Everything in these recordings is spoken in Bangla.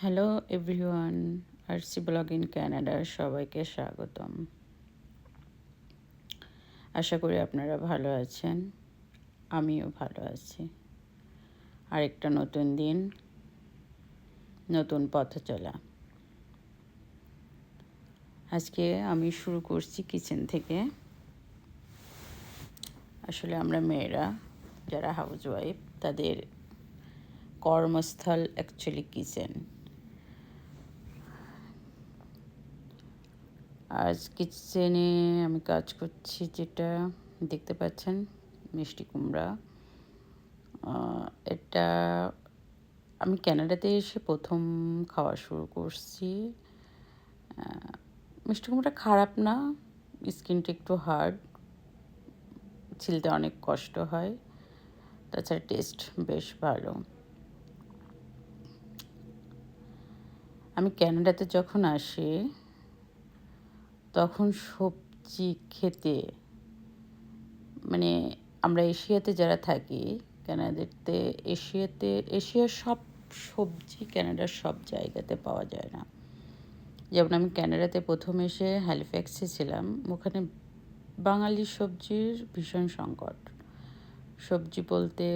Hello everyone RC blog in ক্যানাডার সবাইকে স্বাগতম। আশা করি আপনারা ভালো আছেন। আমিও ভালো আছি। আরেকটা নতুন দিন, নতুন পথ চলা। আজকে আমি শুরু করছি কিচেন থেকে। আসলে আমরা মেয়েরা, যারা হাউস ওয়াইফ তাদের কর্মস্থল অ্যাকচুয়ালি কিচেন। আজ কিচেনে আমি কাজ করছি যেটা দেখতে পাচ্ছেন, মিষ্টি কুমড়া। এটা আমি ক্যানাডাতে এসে প্রথম খাওয়া শুরু করছি। মিষ্টি কুমড়া খারাপ না, স্কিনটা একটু হার্ড, ছিলতে অনেক কষ্ট হয়, তাছাড়া টেস্ট বেশ ভালো। আমি ক্যানাডাতে যখন আসি তখন সবজি খেতে মানে আমরা এশিয়াতে যারা থাকি, ক্যানাডাতে, এশিয়াতে, এশিয়ার সব সবজি ক্যানাডার সব জায়গাতে পাওয়া যায় না। যেমন আমি ক্যানাডাতে প্রথম এসে হ্যালিফ্যাক্সে ছিলাম, ওখানে বাঙালি সবজির ভীষণ সংকট। সবজি বলতে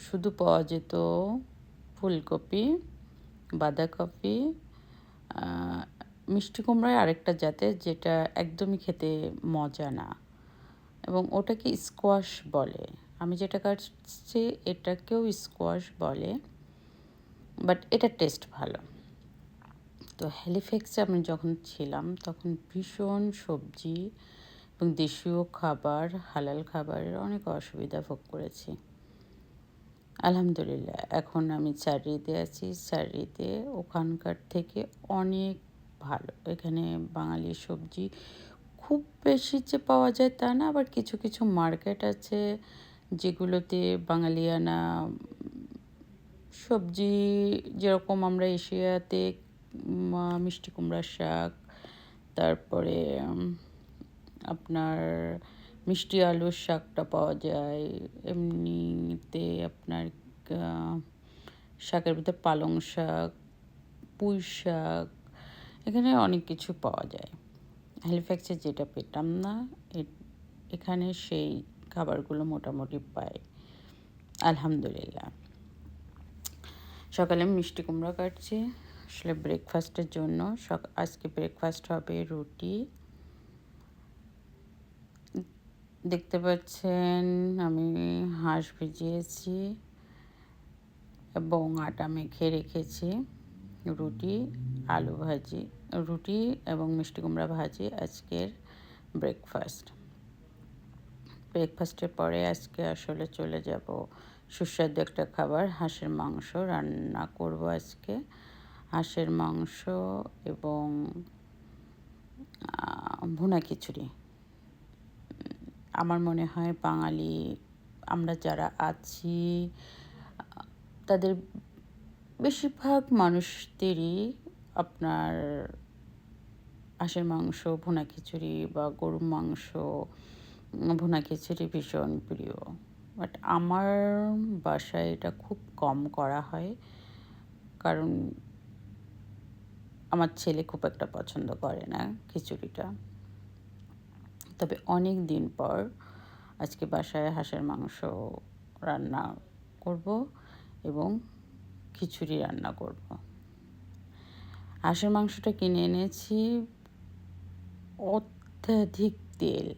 শুধু পাওয়া যেত ফুলকপি, বাঁধাকপি মিষ্টি কুমড়ায় আরেকটা জাতের যেটা একদমই খেতে মজা না। এবং ওটাকে স্কোয়াশ বলে। আমি যেটা কাটছি এটাকেও স্কোয়াশ বলে বাট এটা টেস্ট ভালো। তো হ্যালিফ্যাক্সে আমি যখন ছিলাম, তখন ভীষণ সবজি এবং দেশীয় খাবার, হালাল খাবারের অনেক অসুবিধা ভোগ করেছি। আলহামদুলিল্লাহ, এখন আমি চারিতে আছি। চারিতে ওখানকার থেকে অনেক ভালো। এখানে বাঙালি সবজি খুব বেশি যে পাওয়া যায় তা না, আবার কিছু কিছু মার্কেট আছে যেগুলোতে বাঙালিয়ানা সবজি যেরকম আমরা এশিয়াতে মিষ্টি কুমড়ার শাক, তারপরে আপনার মিষ্টি আলুর শাকটা পাওয়া যায়, এমনিতে আপনার শাকের ভিতরে পালং শাক, পুঁই শাক এখানে অনেক কিছু পাওয়া যায়। হ্যালিফ্যাক্সে যেটা পেতাম না এখানে সেই খাবারগুলো মোটামুটি পাই। আলহামদুলিল্লাহ। সকালে মিষ্টি কুমড়া কাটছি, আসলে ব্রেকফাস্টের জন্য। আজকে ব্রেকফাস্ট হবে রুটি। দেখতে পাচ্ছেন, আমি হাঁস ভিজিয়েছি এবং আটা মেখে রেখেছি। রুটি, আলু ভাজি, রুটি এবং মিষ্টি কুমড়া ভাজি আজকের ব্রেকফাস্ট ব্রেকফাস্টের পরে আজকে আসলে চলে যাব সুস্বাদু একটা খাবার, হাঁসের মাংস রান্না করব আজকে। হাঁসের মাংস এবং ভুনা খিচুড়ি। আমার মনে হয় বাঙালি, আমরা যারা আছি তাদের বেশিরভাগ মানুষদেরই আপনার হাঁসের মাংস, ভুনা খিচুড়ি বা গরুর মাংস ভুনা খিচুড়ি ভীষণ প্রিয়। বাট আমার বাসায় এটা খুব কম করা হয়। কারণ আমার ছেলে খুব একটা পছন্দ করে না খিচুড়িটা। তবে অনেক দিন পর আজকে বাসায় হাঁসের মাংস রান্না করব এবং খিচুড়ি রান্না করব। হাঁসের মাংসটা কিনে এনেছি। অত্যাধিক তেল।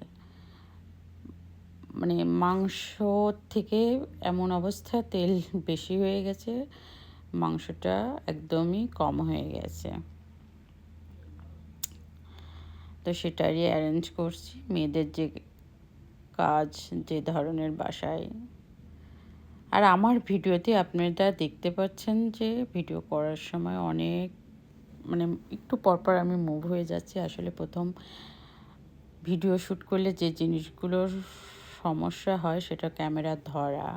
মানে মাংস থেকে এমন অবস্থা, তেল বেশি হয়ে গেছে। মাংসটা একদমই কম হয়ে গেছে। তো সেটারই অ্যারেঞ্জ করছি। মেয়েদের যে কাজ, যে ধরনের বাসায় আর আমার ভিডিওতে আপনারা দেখতে পাচ্ছেন যে ভিডিও করার সময় অনেক মানে একটু পরপর আমি মুভ হয়ে যাচ্ছি। আসলে প্রথম ভিডিও শ্যুট করলে যে জিনিসগুলোর সমস্যা হয় সেটা ক্যামেরা ধরা,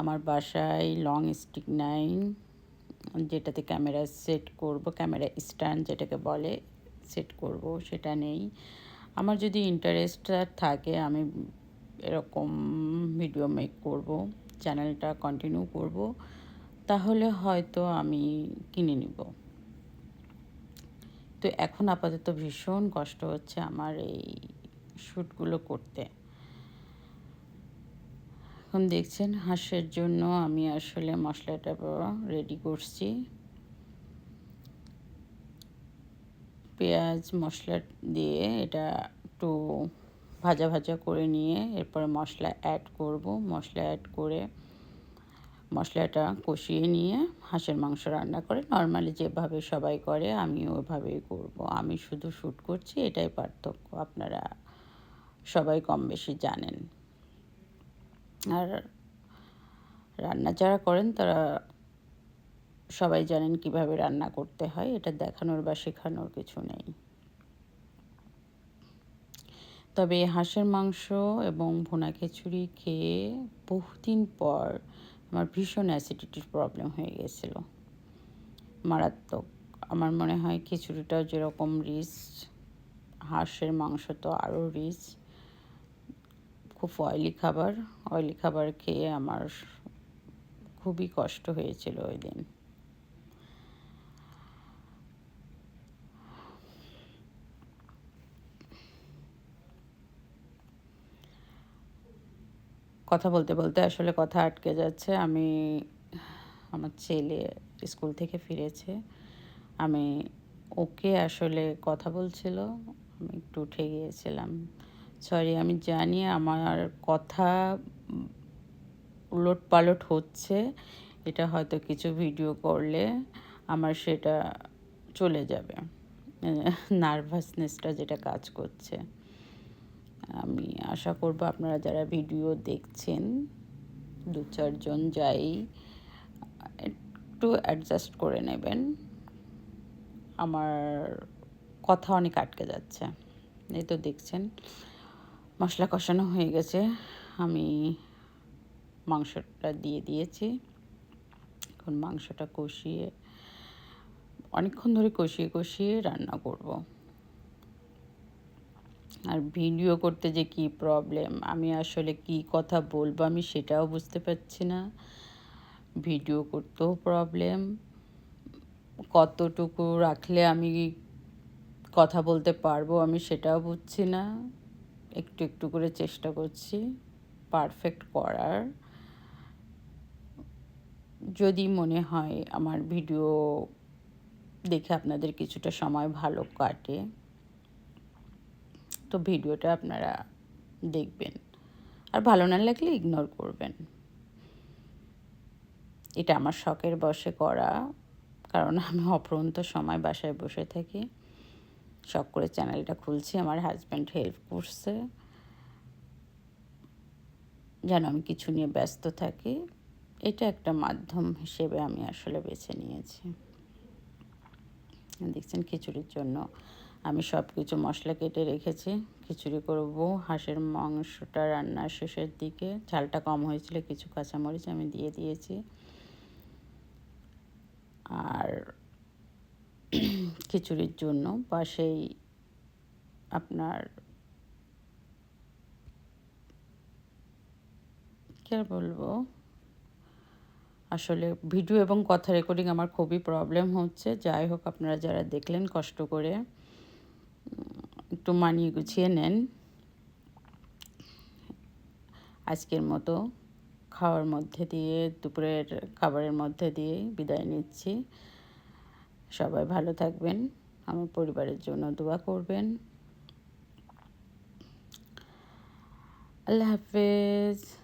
আমার বাসায় লং স্টিক নাই যেটাতে ক্যামেরা সেট করব ক্যামেরা স্ট্যান্ড যেটাকে বলে সেট করব, সেটা নেই। আমার যদি ইন্টারেস্ট থাকে, আমি এরকম ভিডিও মেক করব। চ্যানেলটা কন্টিনিউ করব, তাহলে হয়তো আমি কিনে নিব। তো এখন আপাতত ভীষণ কষ্ট হচ্ছে আমার এই শ্যুটগুলো করতে। এখন দেখছেন হাঁসের জন্য আমি আসলে মশলাটা রেডি করছি। পেঁয়াজ মশলা দিয়ে এটা একটু ভাজা ভাজা করে নিয়ে এরপরে মশলা অ্যাড করব। মশলা অ্যাড করে মশলাটা কষিয়ে নিয়ে হাঁসের মাংস রান্না করে। নর্মালি যেভাবে সবাই করে, আমি ওইভাবেই করব। আমি শুধু শ্যুট করছি, এটাই পার্থক্য। আপনারা সবাই কম বেশি জানেন। আর রান্না যারা করেন, তারা সবাই জানেন কীভাবে রান্না করতে হয়। এটা দেখানোর বা শেখানোর কিছু নেই। তবে হাঁসের মাংস এবং ভুনা খিচুড়ি খেয়ে বহুদিন পর আমার ভীষণ অ্যাসিডিটির প্রবলেম হয়ে গেছিল। মারাত্মক। আমার মনে হয় খিচুড়িটাও যেরকম রিচ হাঁসের মাংস তো আরও রিচ খুব অয়েলি খাবার। অয়েলি খাবার খেয়ে আমার খুবই কষ্ট হয়েছিল ওই দিন। কথা বলতে বলতে আসলে কথা আটকে যাচ্ছে। আমি আমার ছেলে স্কুল থেকে ফিরেছে। আমি ওকে আসলে কথা বলছিল। আমি একটু উঠে গিয়েছিলাম। সরি আমি জানি আমার কথা উলট পালট হচ্ছে। এটা হয়তো কিছু ভিডিও করলে আমার সেটা চলে যাবে। নার্ভাসনেসটা যেটা কাজ করছে। আমি আশা করব আপনারা যারা ভিডিও দেখছেন, দু চারজন যাই, একটু অ্যাডজাস্ট করে নেবেন। আমার কথা অনেক আটকে যাচ্ছে, এই তো দেখছেন। মশলা কষানো হয়ে গেছে, আমি মাংসটা দিয়ে দিয়েছি। এখন মাংসটা কষিয়ে, অনেকক্ষণ ধরে কষিয়ে কষিয়ে রান্না করব। আর ভিডিও করতে যে কি প্রবলেম আমি আসলে কি কথা বলব আমি সেটাও বুঝতে পারছি না। ভিডিও করতেও প্রবলেম কতটুকু রাখলে আমি কথা বলতে পারব আমি সেটাও বুঝছি না। একটু একটু করে চেষ্টা করছি পারফেক্ট করার। যদি মনে হয় আমার ভিডিও দেখে আপনাদের কিছুটা সময় ভালো কাটে। তো ভিডিওটা আপনারা দেখবেন। আর ভালো না লাগলে ইগনোর করবেন। এটা আমার শখের বসে করা, কারণ আমি অপ্রন্ত সময় বাসায় বসে থাকি। শখ করে চ্যানেলটা খুলছি, আমার হাজব্যান্ড হেল্প করছে। যেন আমি কিছু নিয়ে ব্যস্ত থাকি, এটা একটা মাধ্যম হিসেবে আমি আসলে বেছে নিয়েছি। দেখছেন খিচুড়ির জন্য আমি সব কিছু মশলা কেটে রেখেছি। খিচুড়ি করব, হাঁসের মাংসটা রান্নার শেষের দিকে। ঝালটা কম হয়েছিল, কিছু কাঁচামরিচ আমি দিয়ে দিয়েছি। আর খিচুড়ির জন্য পাশেই আপনার কে বলব? আসলে ভিডিও এবং কথা রেকর্ডিং আমার খুবই প্রবলেম হচ্ছে। যাই হোক, আপনারা যারা দেখলেন কষ্ট করে একটু মানিয়ে গুছিয়ে নেন। আজকের মতো খাওয়ার মধ্যে দিয়ে, দুপুরের খাবারের মধ্যে দিয়ে বিদায় নিচ্ছি। সবাই ভালো থাকবেন, আমার পরিবারের জন্য দোয়া করবেন। আল্লাহ হাফেজ।